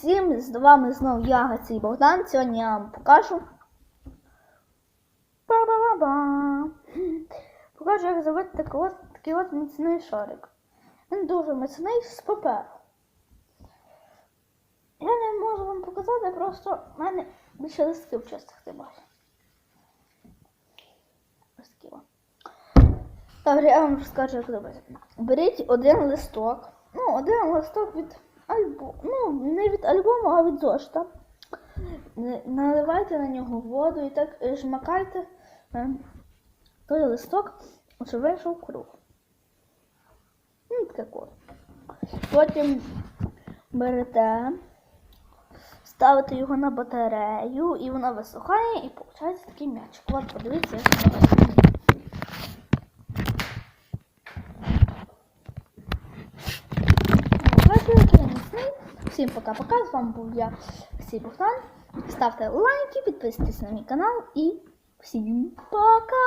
всім! З вами знову я, Гацій Богдан. Сьогодні я вам покажу. Ба-ба-ба-ба. Покажу, як зробити такий от, такий от міцний шарик. Він дуже міцний з паперу. Я не можу вам показати, просто в мене більше листків чистих такі от. Добре, я вам розкажу, як робити. Беріть один листок. Ну, один листок від альбому. Ну, не від альбому, а від зошита. Н- Наливайте на нього воду і так е, жмакайте е, той листок, щоб вийшов круг. Ну, таке от. Потім берете, ставите його на батарею, і вона висухає, і виходить такий м'ячик. От, подивіться, як Всім пока-пока. З вами був я, Ксій Богдан. Ставте лайки, підписуйтесь на мій канал і всім пока!